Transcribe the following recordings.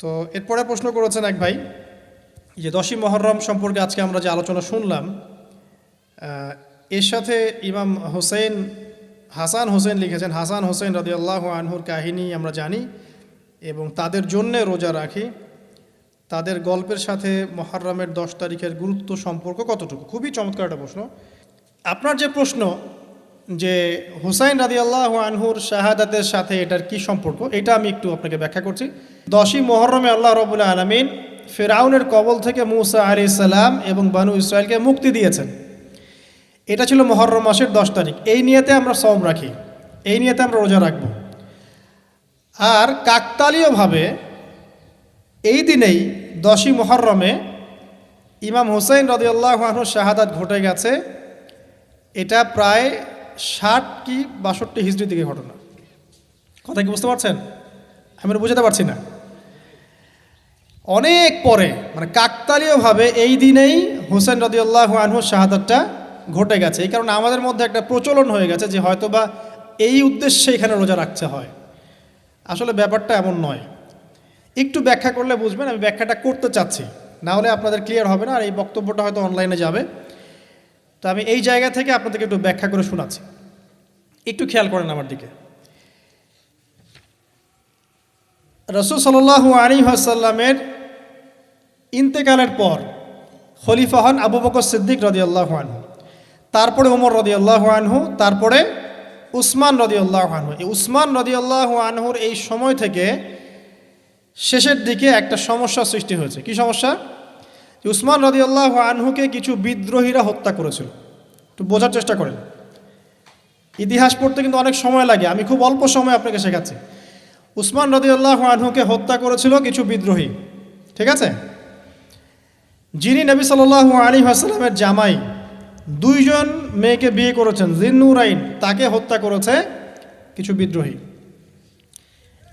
তো এরপরে প্রশ্ন করেছেন এক ভাই যে দশই মহরম সম্পর্কে আজকে আমরা যে আলোচনা শুনলাম এর সাথে ইমাম হোসেন হাসান হোসেন লিখেছেন, হাসান হোসেন রদিয়াল্লাহ আনহুর কাহিনী আমরা জানি এবং তাদের জন্যে রোজা রাখি। তাদের গল্পের সাথে মহরমের দশ তারিখের গুরুত্ব সম্পর্ক কতটুকু? খুবই চমৎকার একটা প্রশ্ন। আপনার যে প্রশ্ন যে হুসাইন রাদিয়াল্লাহ আনহুর শাহাদাতের সাথে এটার কি সম্পর্ক, এটা আমি একটু আপনাকে ব্যাখ্যা করছি। দশই মহরমে আল্লাহ রবুল্লা আলমিন ফেরাউনের কবল থেকে মুসা আলি সালাম এবং বানু ইসরায়েলকে মুক্তি দিয়েছেন। এটা ছিল মহরম মাসের দশ তারিখ। এই নিয়েতে আমরা সম রাখি। এই নিয়েতে আমরা রোজা রাখব। আর কাকতালীয়ভাবে এই দিনেই দশই মহরমে ইমাম হুসাইন রদিয়াল্লাহ আনহুর শাহাদাত ঘটে গেছে। এটা প্রায় ষাট কি বাষট্টি হিজড়ি দিকে ঘটনা। কথা কি বুঝতে পারছেন? আমি বুঝাতে পারছি না। অনেক পরে মানে কাকতালীয়ভাবে এই দিনেই হোসেন রদিউল্লাহ আনহুর শাহাদাতটা ঘটে গেছে। এই কারণে আমাদের মধ্যে একটা প্রচলন হয়ে গেছে যে হয়তোবা এই উদ্দেশ্যে এখানে রোজা রাখতে হয়। আসলে ব্যাপারটা এমন নয়। একটু ব্যাখ্যা করলে বুঝবেন, আমি ব্যাখ্যাটা করতে চাচ্ছি। না হলে আপনাদের ক্লিয়ার হবে না, আর এই বক্তব্যটা হয়তো অনলাইনে যাবে। তো আমি এই জায়গা থেকে আপনাদেরকে একটু ব্যাখ্যা করে শোনাচ্ছি। একটু খেয়াল করেন আমার দিকে। রসুল সাল্লাহু আলী আসাল্লামের ইন্তেকালের পর খলিফা হন আবু বকর সিদ্দিক রদিয়াল্লাহ আনহু। তারপরে ওমর রদিয়াল্লাহ আনহু, তারপরে উসমান রদিয়াল্লাহ আনহু। এই উসমান রদিয়াল্লাহ আনহুর এই সময় থেকে শেষের দিকে একটা সমস্যা সৃষ্টি হয়েছে। কি সমস্যা? উসমান রদিয়াল্লাহ আনহুকে কিছু বিদ্রোহীরা হত্যা করেছিল। একটু বোঝার চেষ্টা করেন। ইতিহাস পড়তে কিন্তু অনেক সময় লাগে। আমি খুব অল্প সময় আপনাকে শেখাচ্ছি। উসমান রদিউল্লাহ আনহুকে হত্যা করেছিল কিছু বিদ্রোহী। ঠিক আছে? যিনি নবী সাল্লাহ আলী আসসালামের জামাই, দুইজন মেয়েকে বিয়ে করেছেন, জিন্নুরাইন, তাকে হত্যা করেছে কিছু বিদ্রোহী।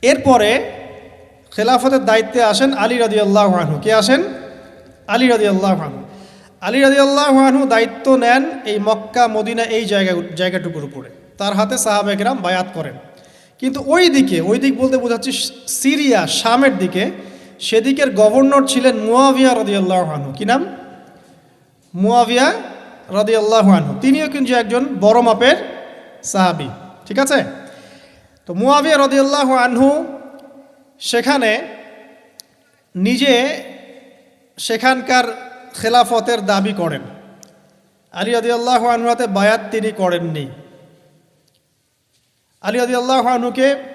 এরপরে খেলাফতের দায়িত্বে আসেন আলী রাজি আল্লাহ আনহু। কে আসেন? আলী রাদিয়াল্লাহ আনহু। আলী রাজি আল্লাহ আনহু দায়িত্ব নেন এই মক্কা, মদিনা, এই জায়গা, জায়গাটুকুর উপরে। তার হাতে সাহাবেকরাম বায়াত করেন। কিন্তু ওই দিকে ওই দিক বলতে বোঝাচ্ছি সিরিয়া, শামের দিকে সেদিকের গভর্নর ছিলেন মুয়াবিয়া রদিয়াল্লাহ আনহু। কি নাম? মুয়াবিয়া রদিয়াল্লাহ আনহু। তিনিও কিন্তু একজন বড় মাপের সাহাবি। ঠিক আছে? তো মুয়াবিয়া রদিয়াল্লাহ আনহু সেখানে নিজে সেখানকার খেলাফতের দাবি করেন। আলী আদিয়াল্লাহ আনহাতে বায়াত তিনি করেননি। আলী আদিয়াল্লাহ আনহুকে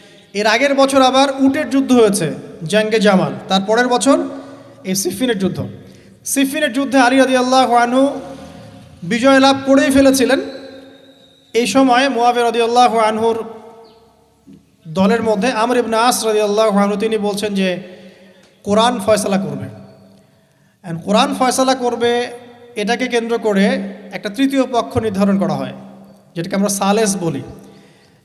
এর আগের বছর আবার উটের যুদ্ধ হয়েছে, জাঙ্গে জামাল। তার পরের বছর এই সিফিনের যুদ্ধ। সিফিনের যুদ্ধে আলী রাদি আল্লাহ আনহু বিজয় লাভ করেই ফেলেছিলেন। এই সময় মোয়াবের রদি আল্লাহ আনহুর দলের মধ্যে আমর ইবনে আস রদি আল্লাহ আনহু, তিনি বলছেন যে, কোরআন ফয়সালা করবে। অ্যান্ড কোরআন ফয়সালা করবে, এটাকে কেন্দ্র করে একটা তৃতীয় পক্ষ নির্ধারণ করা হয়, যেটাকে আমরা সালেস বলি।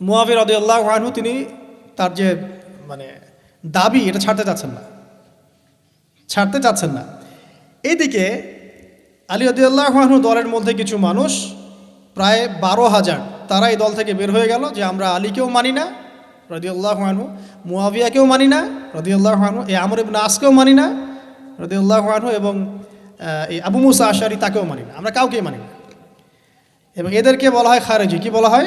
মুয়াবির রদিয়াল্লাহ আনহু তিনি তার যে মানে দাবি, এটা ছাড়তে চাচ্ছেন না। ছাড়তে চাচ্ছেন না। এইদিকে আলী রদিউল্লাহনু দলের মধ্যে কিছু মানুষ, প্রায় বারো হাজার, তারা এই দল থেকে বের হয়ে গেল যে আমরা আলীকেও মানি না রদিউল্লাহনু মুয়াবিয়াকেও মানি না রদিউল্লাহনু এ আমর ইবনে আসকেও মানি না রদিউল্লাহনু এবং এই আবু মুসা আশারি তাকেও মানি না। আমরা কাউকেই মানি না। এবং এদেরকে বলা হয় খারেজি। কি বলা হয়?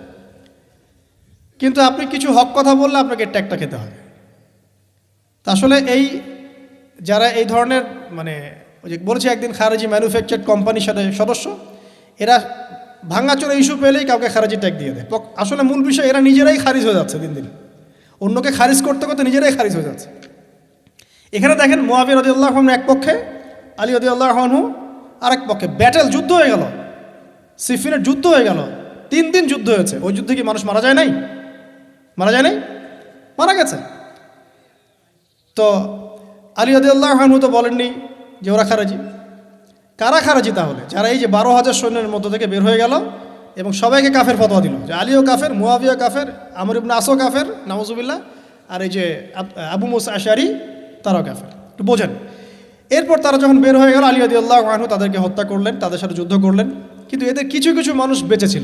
কিন্তু আপনি কিছু হক কথা বললে আপনাকে ট্যাগটা খেতে হয়। তা আসলে এই যারা এই ধরনের মানে ওই যে বলেছি একদিন খারাজি ম্যানুফ্যাকচার কোম্পানির সাথে সদস্য, এরা ভাঙাচোরা ইস্যু পেলেই কাউকে খারাজি ট্যাগ দিয়ে দেয়। আসলে মূল বিষয়, এরা নিজেরাই খারিজ হয়ে যাচ্ছে দিন দিন। অন্যকে খারিজ করতে করতে নিজেরাই খারিজ হয়ে যাচ্ছে। এখানে দেখেন মোয়াবির রদি আল্লাহ এক পক্ষে, আলী রদি আল্লাহ আরেক পক্ষে। ব্যাটেল যুদ্ধ হয়ে গেল সিফিনের যুদ্ধ হয়ে গেল, তিন দিন যুদ্ধ হয়েছে। ওই যুদ্ধে কি মানুষ মারা যায় নাই? মারা যায় নাই মারা গেছে। তো আলী আল্লাহ খানু তো বলেননি যে ওরা খারাজি। কারা খারাজি তাহলে? যারা এই যে বারো হাজার সৈন্যের মধ্য থেকে বের হয়ে গেল এবং সবাইকে কাফের ফতোয়া দিল। যে আলীও কাফের মুয়াবিয়া কাফের, আমর ইবনা আসো কাফের নওয়াজুবিল্লাহ আর এই যে আবু মুস আশারি, তারাও কাফের। একটু বোঝেন। এরপর তারা যখন বের হয়ে গেল, আলী আদি আল্লাহ আনহু তাদেরকে হত্যা করলেন, তাদের সাথে যুদ্ধ করলেন। কিন্তু এদের কিছু কিছু মানুষ বেঁচে ছিল।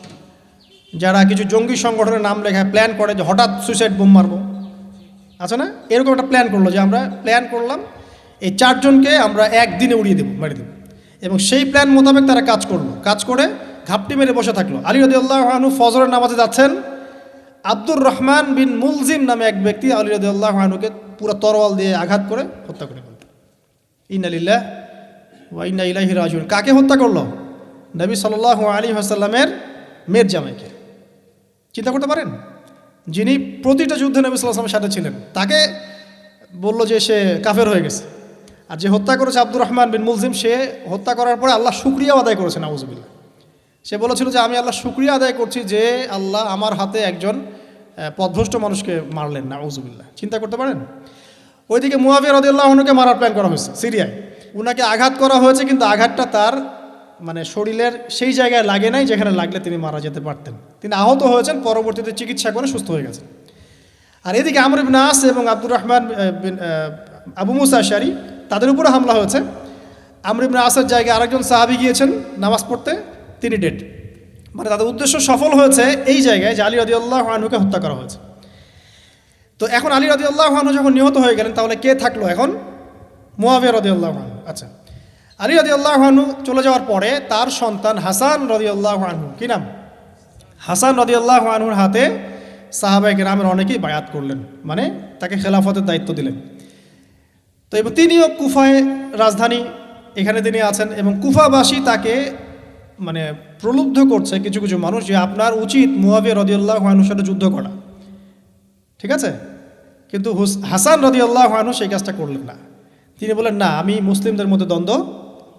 যারা কিছু জঙ্গি সংগঠনের নাম লেখায় প্ল্যান করে যে হঠাৎ সুইসাইড বোম মারবো। আছে না? এরকম একটা প্ল্যান করল যে আমরা প্ল্যান করলাম, এই চারজনকে আমরা একদিনে উড়িয়ে দেবো, মেরে দেবো। এবং সেই প্ল্যান মোতাবেক তারা কাজ করল। কাজ করে ঘাপটি মেরে বসে থাকল। আলী রদি আল্লাহানু ফজরের নামাজে যাচ্ছেন। আব্দুর রহমান বিন মুলজিম নামে এক ব্যক্তি আলী রদি আল্লাহানুকে পুরো তরোয়াল দিয়ে আঘাত করে হত্যা করে ফেলল। ইনালিল্লাহ ওয়া ইন্না ইলাইহি রাজিউন। কাকে হত্যা করল? নবী সাল্লাল্লাহু আলী আসাল্লামের মেয়ের জামাইকে। চিন্তা করতে পারেন? যিনি প্রতিটা যুদ্ধে নবী সাল্লাহ আসলামের সাথে ছিলেন তাকে বলল যে সে কাফের হয়ে গেছে। আর যে হত্যা করেছে আব্দুর রহমান বিন মুলজিম সে হত্যা করার পরে আল্লাহ শুক্রিয়াও আদায় করেছে নাউজুবিল্লাহ। সে বলেছিল যে আমি আল্লাহ শুক্রিয়া আদায় করছি যে আল্লাহ আমার হাতে একজন আহ, পথভ্রষ্ট মানুষকে মারলেন না নাউজুবিল্লাহ। চিন্তা করতে পারেন? ওইদিকে মুয়াবিয়া রদিউল্লাহনুকে মারার প্ল্যান করা হয়েছে সিরিয়ায়। উনাকে আঘাত করা হয়েছে কিন্তু আঘাতটা তার মানে শরীরের সেই জায়গায় লাগে নাই যেখানে লাগলে তিনি মারা যেতে পারতেন। তিনি আহত হয়েছেন, পরবর্তীতে চিকিৎসা করে সুস্থ হয়ে গেছেন। আর এদিকে আমর ইবনে আস এবং আব্দুর রহমান আবু মুসা আশারি, তাদের উপরে হামলা হয়েছে। আমর ইবনে আসের জায়গায় আরেকজন সাহাবি গিয়েছেন নামাজ পড়তে, তিনি ডেড। মানে তাদের উদ্দেশ্য সফল হয়েছে এই জায়গায় যে আলী রদি আল্লাহ আনহুকে হত্যা করা হয়েছে। তো এখন আলী রদি আল্লাহ আনহু যখন নিহত হয়ে গেলেন, তাহলে কে থাকল এখন? মোয়াবিয়া রদি আল্লাহ আনহু। আচ্ছা। আলী রদি আল্লাহ আনহু চলে যাওয়ার পরে তার সন্তান হাসান রদি আল্লাহ আনহু। কি নাম? হাসান রদি আল্লাহ আনহুর হাতে সাহাবাই গ্রামের অনেকেই বায়াত করলেন মানে তাকে খেলাফতের দায়িত্ব দিলেন। তো এবার তিনিও কুফায় রাজধানী এখানে তিনি আছেন এবং কুফাবাসী তাকে মানে প্রলুব্ধ করছে কিছু কিছু মানুষ যে আপনার উচিত মুয়াবিয়া রদিউল্লাহ আনহুর সাথে যুদ্ধ করা। ঠিক আছে? কিন্তু হাসান রদিউল্লাহ সেই কাজটা করলেন না। তিনি বলেন না, আমি মুসলিমদের মধ্যে দ্বন্দ্ব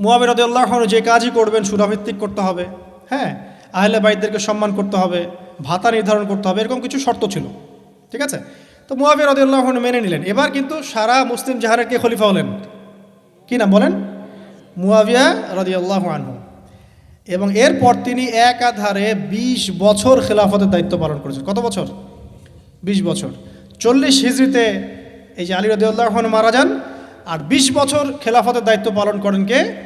মুয়াবির রদিয়াল্লাহ যে কাজই করবেন, সুরাভিত্তিক করতে হবে। হ্যাঁ আহলে বাইদদেরকে সম্মান করতে হবে, ভাতা নির্ধারণ করতে হবে, এরকম কিছু শর্ত ছিল। ঠিক আছে? তো মুয়াবির রদিয়াল্লাহ মেনে নিলেন। এবার কিন্তু সারা মুসলিম জাহারের কে খলিফা হলেন? কি নাম বলেন? মুয়াবিয়া রদিয়াল্লাহ আনহু। এবং এরপর তিনি একাধারে বিশ বছর খেলাফতের দায়িত্ব পালন করেছেন। কত বছর? বিশ বছর। চল্লিশ হিজড়িতে এই যে আলী রদিউল্লাহ মারা যান, আর বিশ বছর খেলাফতের দায়িত্ব পালন করেন কে?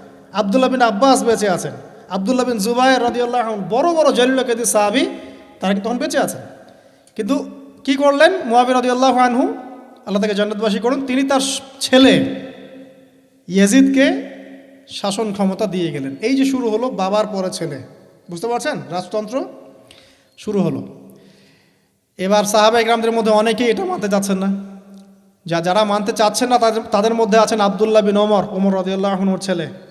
আবদুল্লাহ বিন আব্বাস বেঁচে আছেন। আবদুল্লাহ বিন জুবাইর রদিউল্লাহ বড় বড় জলিলকেদি সাহাবি, তারা কিন্তু তখন বেঁচে আছেন। কিন্তু কি করলেন? মুয়াবির রদিউল্লাহ আনহু, আল্লাহ তাকে জান্নাতবাসী করুন। তিনি তার ছেলে ইয়েজিদকে শাসন ক্ষমতা দিয়ে গেলেন। এই যে শুরু হলো বাবার পরে ছেলে। বুঝতে পারছেন? রাজতন্ত্র শুরু হলো। এবার সাহাবা ইকরামদের মধ্যে অনেকেই এটা মানতে চাচ্ছেন না। যা যারা মানতে চাচ্ছেন না, তাদের তাদের মধ্যে আছেন আবদুল্লাহ বিন ওমর ওমর রদিউল্লাহনুর ছেলে।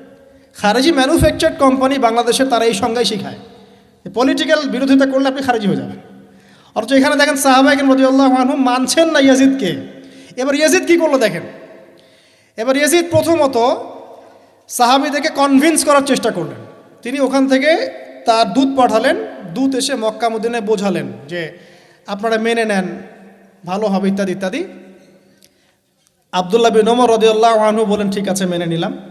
খারিজি ম্যানুফ্যাকচার্ড কোম্পানি বাংলাদেশে তারা এই সংজ্ঞাই শেখায়। পলিটিক্যাল বিরোধিতা করলে আপনি খারিজি হয়ে যাবেন। অথচ এখানে দেখেন সাহাবাহিক রদিউল্লাহ আনহু মানছেন না ইয়াজিদকে। এবার ইয়াজিদ কি করল দেখেন? এবার ইয়াজিদ প্রথমত সাহাবিদেরকে কনভিন্স করার চেষ্টা করলেন। তিনি ওখান থেকে তার দুধ পাঠালেন। দুধ এসে মক্কা মদিনায় বোঝালেন যে, আপনারা মেনে নেন, ভালো হবে ইত্যাদি ইত্যাদি। আবদুল্লাহ বিন ওমর রদিউল্লাহ আনহু বলেন ঠিক আছে, মেনে নিলাম।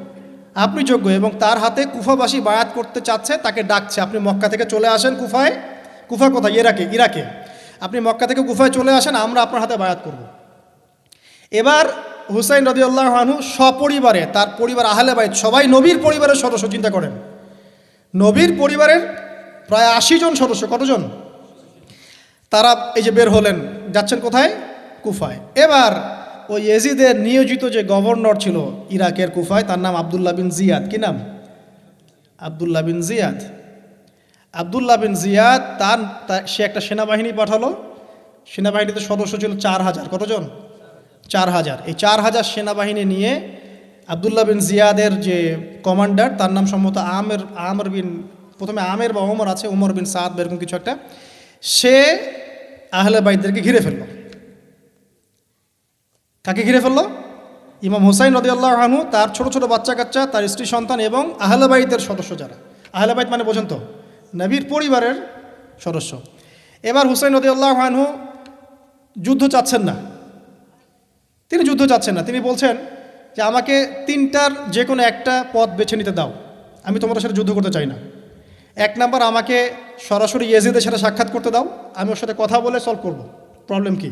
আপনি যোগ্য এবং তার হাতে কুফাবাসী বায়াত করতে চাচ্ছে, তাকে ডাকছে। আপনি মক্কা থেকে চলে আসেন কুফায়। কুফা কোথায়? ইরাকে ইরাকে। আপনি মক্কা থেকে কুফায় চলে আসেন, আমরা আপনার হাতে বায়াত করব। এবার হুসাইন রদিউল্লাহ আনহু সপরিবারে, তার পরিবার আহলে বাইত, সবাই নবীর পরিবারের সদস্য, চিন্তা করেন। নবীর পরিবারের প্রায় আশি জন সদস্য, কতজন? তারা এই যে বের হলেন, যাচ্ছেন কোথায়? কুফায়। এবার ওই এজিদের নিয়োজিত যে গভর্নর ছিল ইরাকের কুফায়, তার নাম আবদুল্লাহ বিন জিয়াদ। কি নাম? আবদুল্লাহ বিন জিয়াদ। আবদুল্লাহ বিন জিয়াদ, তার সে একটা সেনাবাহিনী পাঠালো। সেনাবাহিনীতে সদস্য ছিল চার হাজার। কতজন? চার হাজার। এই চার হাজার সেনাবাহিনী নিয়ে আবদুল্লাহ বিন জিয়াদের যে কমান্ডার, তার নাম সম্ভবত আমের, আমর বিন, প্রথমে আমের বা ওমর আছে, ওমর বিন সাদ এরকম কিছু একটা, সে আহলে বাইদদেরকে ঘিরে ফেলল। কাকে ঘিরে ফেলল? ইমাম হুসাইন রদি আল্লাহ আনহু, তার ছোট ছোট বাচ্চা কাচ্চা, তার স্ত্রী, সন্তান এবং আহলেবাইতের সদস্য যারা। আহলেবাইত মানে বোঝেন তো, নবীর পরিবারের সদস্য। এবার হুসাইন রদি আল্লাহ আনহু যুদ্ধ চাচ্ছেন না। তিনি যুদ্ধ চাচ্ছেন না। তিনি বলছেন যে, আমাকে তিনটার যে কোনো একটা পথ বেছে নিতে দাও। আমি তোমাদের সাথে যুদ্ধ করতে চাই না। এক নাম্বার, আমাকে সরাসরি ইয়েজিদের সাথে সাক্ষাৎ করতে দাও। আমি ওর সাথে কথা বলে সলভ করব। প্রবলেম কি?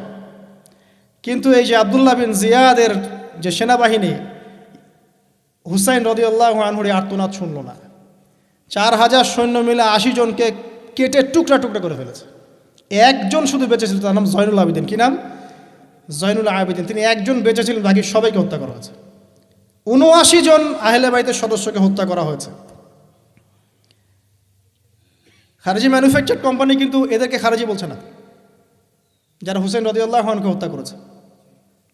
কিন্তু এই যে আবদুল্লাহ বিন জিয়াদের যে সেনাবাহিনী, হুসাইন রদি আল্লাহ আনহুরি আর্তনাদ শুনল না। চার হাজার সৈন্য মিলে আশি জনকে কেটে টুকরা টুকরা করে ফেলেছে। একজন শুধু বেঁচে ছিল, তার নাম জয়নুল আবিদিন। কি নাম? জয়নুল আবিদিন। তিনি একজন বেঁচে ছিলেন, বাকি সবাইকে হত্যা করা হয়েছে। উনআশি জন আহলে বাইতের সদস্যকে হত্যা করা হয়েছে। খারেজি ম্যানুফ্যাকচার কোম্পানি কিন্তু এদেরকে খারেজি বলছে না, যারা হুসেন রদিউল্লাহ খানকে হত্যা করেছে।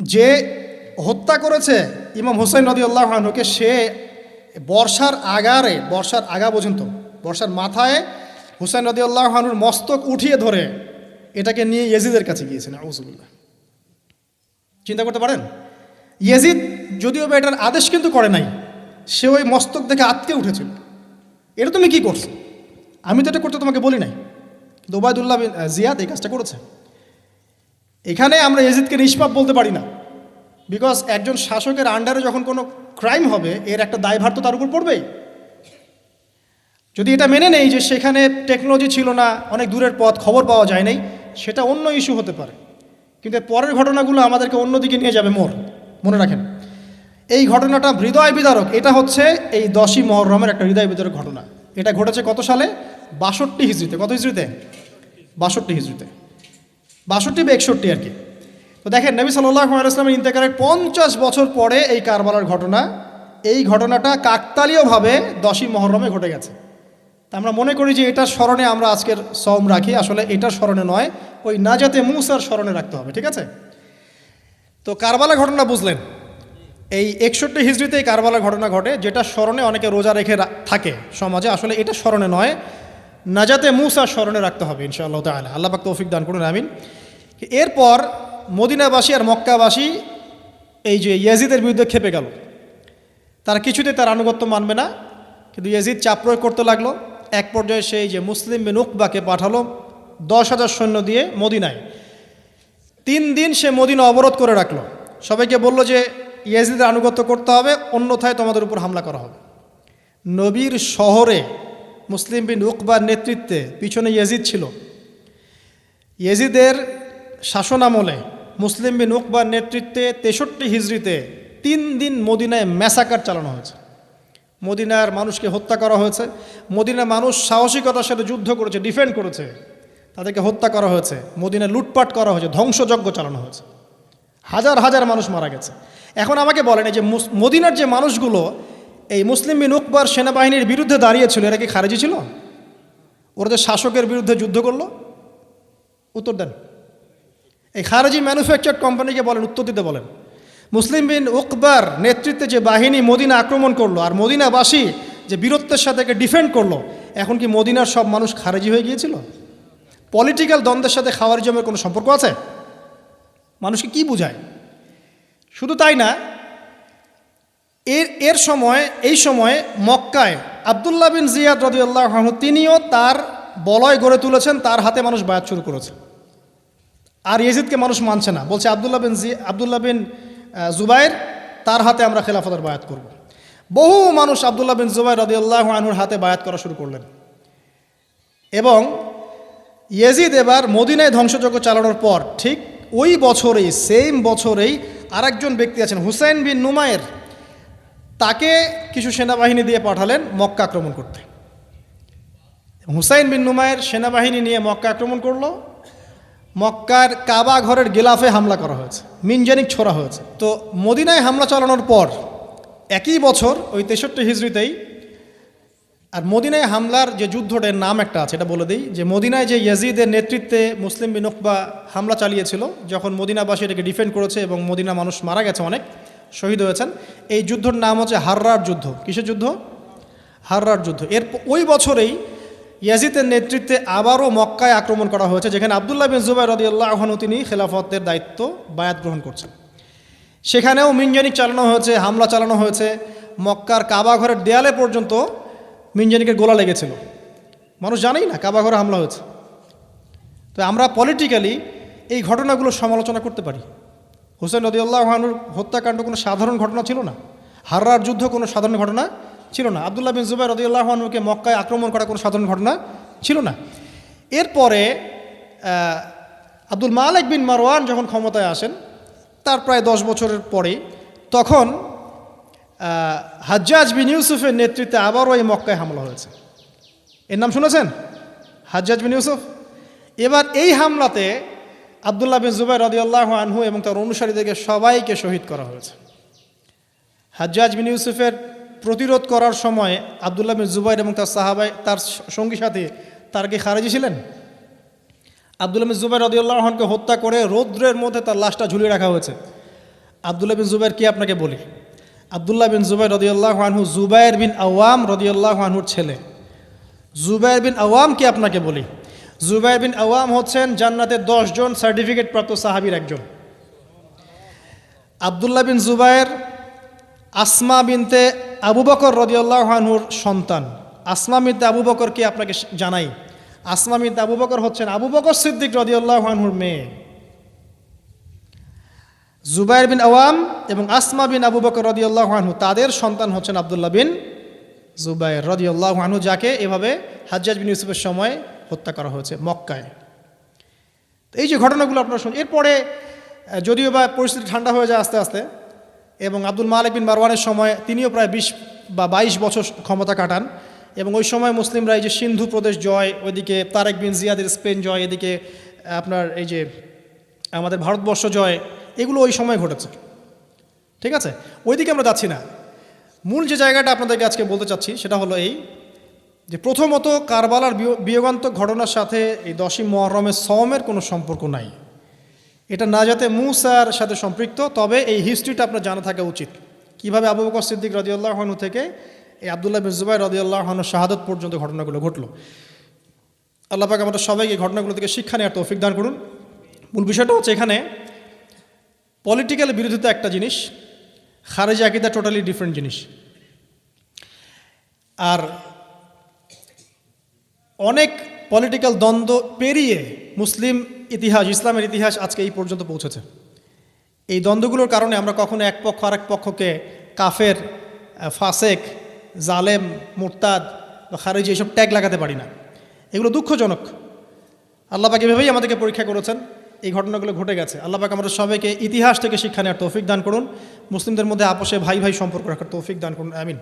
যে হত্যা করেছে ইমাম হোসেন নদী আল্লাহ আনহুকে, সে বর্ষার আগারে, বর্ষার আগা পর্যন্ত, বর্ষার মাথায় হুসেন নদী আল্লাহ আনহুর মস্তক উঠিয়ে ধরে এটাকে নিয়ে ইয়েজিদের কাছে গিয়েছেন আউজুল্লাহ চিন্তা করতে পারেন? ইয়েজিদ যদিও বা এটার আদেশ কিন্তু করে নাই, সে ওই মস্তক দেখে আটকে উঠেছিল। এটা তুমি কি করছ? আমি তো এটা করতে তোমাকে বলি নাই। কিন্তু ওবায়দুল্লাহ জিয়াদ এই কাজটা করেছে। এখানে আমরা এজিদকে নিষ্পাপ বলতে পারি না। বিকজ একজন শাসকের আন্ডারে যখন কোনো ক্রাইম হবে, এর একটা দায়ভার তো তার উপর পড়বেই। যদি এটা মেনে নেই যে সেখানে টেকনোলজি ছিল না, অনেক দূরের পথ, খবর পাওয়া যায় নাই, সেটা অন্য ইস্যু হতে পারে। কিন্তু পরের ঘটনাগুলো আমাদেরকে অন্যদিকে নিয়ে যাবে মোর মনে রাখেন। এই ঘটনাটা হৃদয় বিদারক। এটা হচ্ছে এই দশই মহরমের একটা হৃদয় বিদারক ঘটনা। এটা ঘটেছে কত সালে? বাষট্টি হিজড়িতে। কত হিজড়িতে? বাষট্টি হিজড়িতে। বাষট্টি বা একষট্টি আর কি। তো দেখেন, নবী সাল্লাহ আলাইসলামের ইন্তেকারের পঞ্চাশ বছর পরে এই কারবালার ঘটনা, এই ঘটনাটা কাকতালীয়ভাবে দশই মহরমে ঘটে গেছে। তা আমরা মনে করি যে এটার স্মরণে আমরা আজকের সম রাখি, আসলে এটার স্মরণে নয়, ওই নাজাতে মুসার স্মরণে রাখতে হবে, ঠিক আছে? তো কারবালা ঘটনা বুঝলেন। এই একষট্টি হিজড়িতে এই কারবালা ঘটনা ঘটে, যেটা স্মরণে অনেকে রোজা রেখে থাকে সমাজে, আসলে এটা স্মরণে নয়। নাজাতে মুসার স্মরণে রাখতে হবে ইনশাআল্লাহ তাহলে আল্লাহ পাক তৌফিক দান করুন, আমিন। এরপর মদিনাবাসী আর মক্কাবাসী এই যে ইয়াজিদের বিরুদ্ধে খেপে গেল। তারা কিছুতে তার আনুগত্য মানবে না, কিন্তু ইয়াজিদ চাপ প্রয়োগ করতে লাগল। এক পর্যায়ে সেই যে মুসলিম বিন উকবাকে পাঠালো দশ হাজার সৈন্য দিয়ে মদিনায়। তিন দিন সে মদিনা অবরোধ করে রাখল। সবাইকে বলল যে, ইয়াজিদের আনুগত্য করতে হবে, অন্যথায় তোমাদের উপর হামলা করা হবে। নবীর শহরে মুসলিম বিন উকবার নেতৃত্বে পিছনে ইয়াজিদ ছিল। ইয়েজিদের শাসনামলে মুসলিম বিন উকবার নেতৃত্বে তেষট্টি হিজড়িতে তিন দিন মদিনায় ম্যাসাকার চালানো হয়েছে। মদিনার মানুষকে হত্যা করা হয়েছে। মদিনার মানুষ সাহসিকতার সাথে যুদ্ধ করেছে ডিফেন্ড করেছে। তাদেরকে হত্যা করা হয়েছে। মদিনায় লুটপাট করা হয়েছে, ধ্বংসযজ্ঞ চালানো হয়েছে। হাজার হাজার মানুষ মারা গেছে। এখন আমাকে বলেন যে মদিনার যে মানুষগুলো এই মুসলিম বিন উকবার সেনাবাহিনীর বিরুদ্ধে দাঁড়িয়েছিল। এরা কি খারেজি ছিল? ওরা যে শাসকের বিরুদ্ধে যুদ্ধ করল? উত্তর দেন। এই খারেজি ম্যানুফ্যাকচার কোম্পানিকে বলেন, উত্তর দিতে বলেন। মুসলিম বিন উকবার নেতৃত্বে যে বাহিনী মদিনা আক্রমণ করল আর মদিনাবাসী যে বীরত্বের সাথে একে ডিফেন্ড করল, এখন কি মদিনার সব মানুষ খারেজি হয়ে গিয়েছিল? পলিটিক্যাল দ্বন্দ্বের সাথে খাওয়ারিজমের কোনো সম্পর্ক আছে? মানুষকে কি বোঝায়? শুধু তাই না এর এর সময়, এই সময় মক্কায় আবদুল্লাহ বিন জিয়াদ রদিউল্লাহ তিনিও তার বলয় গড়ে তুলেছেন, তার হাতে মানুষ বায়াত শুরু করেছে। আর ইয়েজিদকে মানুষ মানছে না। বলছে আবদুল্লাহ বিন জি, আবদুল্লাহ বিন জুবাইর, তার হাতে আমরা খেলাফতের বায়াত করব। বহু মানুষ আবদুল্লাহ বিন জুবাইর রদিউল্লাহ আনহুর হাতে বায়াত করা শুরু করলেন। এবং ইয়েজিদ এবার মদিনায় ধ্বংসযজ্ঞ চালানোর পর ঠিক ওই বছরেই সেম বছরেই আরেকজন ব্যক্তি আছেন, হুসাইন বিন নুমায়ের। তাকে কিছু সেনাবাহিনী দিয়ে পাঠালেন মক্কা আক্রমণ করতে। হুসাইন বিন নুমায়ের সেনাবাহিনী নিয়ে মক্কা আক্রমণ করল। মক্কার কাবা ঘরের গেলাফে হামলা করা হয়েছে, মিনজানিক ছোড়া হয়েছে। তো মদিনায় হামলা চালানোর পর একই বছর, ওই তেষট্টি হিজড়িতেই, আর মদিনায় হামলার যে যুদ্ধটার নাম একটা আছে, এটা বলে দিই, যে মদিনায় যে ইয়াজিদের নেতৃত্বে মুসলিম বিন উকবা হামলা চালিয়েছিল, যখন মদিনাবাসী এটাকে ডিফেন্ড করেছে এবং মদিনা মানুষ মারা গেছে অনেক শহীদ হয়েছেন। এই যুদ্ধর নাম হচ্ছে হাররার যুদ্ধ। কিসের যুদ্ধ? হাররার যুদ্ধ। এর ওই বছরেই ইয়াজিদের নেতৃত্বে আবারও মক্কায় আক্রমণ করা হয়েছে, যেখানে আবদুল্লাহ বিন জুবাই রদিয়াল্লাহ আহনু তিনি খেলাফতের দায়িত্ব বায়াত গ্রহণ করছেন। সেখানেও মিনজানিক চালানো হয়েছে, হামলা চালানো হয়েছে। মক্কার কাবা ঘরের দেয়ালে পর্যন্ত মিনজানিকের গোলা লেগেছিল। মানুষ জানেই না, কাবা ঘরে হামলা হয়েছে। তো আমরা পলিটিক্যালি এই ঘটনাগুলো সমালোচনা করতে পারি। হোসেন রদিউল্লাহ হানুর হত্যাকাণ্ড কোনো সাধারণ ঘটনা ছিল না? হাররার যুদ্ধ কোনো সাধারণ ঘটনা ছিল না? আবদুল্লাহ বিন জুবাই রদিউল্লাহ হানুকে মক্কায় আক্রমণ করা কোনো সাধারণ ঘটনা ছিল না। এরপরে আব্দুল মালিক বিন মারওয়ান যখন ক্ষমতায় আসেন, তার প্রায় দশ বছরের পরেই তখন হাজ্জাজ বিন ইউসুফের নেতৃত্বে আবারও এই মক্কায় হামলা হয়েছে। এর নাম শুনেছেন? হাজ্জাজ বিন ইউসুফ। এবার এই হামলাতে আবদুল্লাহ বিন জুবাই রদিয়াল্লাহ আনহু এবং তার অনুসারীদেরকে সবাইকে শহীদ করা হয়েছে। হাজ্জাজ বিন ইউসুফের প্রতিরোধ করার সময় আবদুল্লাহ বিন জুবাইর এবং তার সাহাবাই, তার সঙ্গী সাথে, তার কি খারেজি ছিলেন? আবদুল্লাহ বিন জুবাইর রদিউল্লাহনকে হত্যা করে রৌদ্রের মধ্যে তার লাশটা ঝুলিয়ে রাখা হয়েছে। আবদুল্লাহ বিন জুবাইর কি আপনাকে বলি? আবদুল্লাহ বিন জুবাইর রদিউল্লাহ আনহু জুবাইর বিন আওয়াম রদিউল্লাহ আনহুর ছেলে। জুবাইর বিন আওয়াম কি আপনাকে বলি? জুবাইর বিন আওয়াম হচ্ছেন জান্নাতের জন সার্টিফিকেট প্রাপ্ত সাহাবীর একজন। আবদুল্লাহ বিন জুবাইর, আসমা বিনতে আবু বকর রদিউল্লাহ আনহুর সন্তান। আসমা বিনতে আবু বকর কি আপনাকে জানাই? আসমা বিনতে আবু বকর হচ্ছেন আবু বকর সিদ্দিক রদিউল্লাহ আনহুর মেয়ে। জুবাইর বিন আওয়াম এবং আসমা বিন আবু বকর রদিউল্লাহ আনহু, তাদের সন্তান হচ্ছেন আবদুল্লাহ বিন জুবাইর রদিউল্লাহ আনহু, যাকে এভাবে হাজ্জাজ বিন ইউসুফের সময় হত্যা করা হয়েছে মক্কায়। এই যে ঘটনাগুলো আপনারা শুনুন এরপরে যদিও বা পরিস্থিতি ঠান্ডা হয়ে যায় আস্তে আস্তে, এবং আব্দুল মালিক বিন মারওয়ানের সময় তিনিও প্রায় বিশ বা বাইশ বছর ক্ষমতা কাটান, এবং ওই সময় মুসলিমরা এই যে সিন্ধু প্রদেশ জয়, ওইদিকে তারেক বিন জিয়াদের স্পেন জয়, এদিকে আপনার এই যে আমাদের ভারতবর্ষ জয়, এগুলো ওই সময় ঘটেছে। ঠিক আছে? ওইদিকে আমরা যাচ্ছি না। মূল যে জায়গাটা আপনাদেরকে আজকে বলতে চাচ্ছি, সেটা হলো এই যে প্রথমত কারবালার বিয়- বিয়োগান্তক ঘটনার সাথে এই দশই মহরমের সমের কোনো সম্পর্ক নাই। এটা না যাতে মুসার সাথে সম্পৃক্ত, তবে এই হিস্ট্রিটা আপনার জানা থাকা উচিত। কীভাবে আবু বকর সিদ্দিক রদিউল্লাহ হনু থেকে এই আবদুল্লাহ বিন জুবাই রদিউল্লাহ হনু শাহাদত পর্যন্ত ঘটনাগুলো ঘটলো। আল্লাহ পাক আমাদের সবাইকে এই ঘটনাগুলো থেকে শিক্ষা নেওয়ার তৌফিক দান করুন। মূল বিষয়টা হচ্ছে এখানে পলিটিক্যাল বিরোধিতা একটা জিনিস, খারেজি আকিদা টোটালি ডিফারেন্ট জিনিস। আর অনেক পলিটিক্যাল দ্বন্দ্ব পেরিয়ে মুসলিম ইতিহাস, ইসলামের ইতিহাস আজকে এই পর্যন্ত পৌঁছেছে। এই দ্বন্দ্বগুলোর কারণে আমরা কখনো এক পক্ষ আরেক পক্ষকে কাফের ফাসেক, জালেম, মুরতাদ বা খারেজি এইসব ট্যাগ লাগাতে পারি না। এগুলো দুঃখজনক। আল্লাহ পাক এভাবেই আমাদেরকে পরীক্ষা করেছেন। এই ঘটনাগুলো ঘটে গেছে। আল্লাহ পাক আমাদের সবাইকে ইতিহাস থেকে শিক্ষা নেওয়ার তৌফিক দান করুন। মুসলিমদের মধ্যে আপোষে ভাই ভাই সম্পর্ক রাখার তৌফিক দান করুন। আমিন।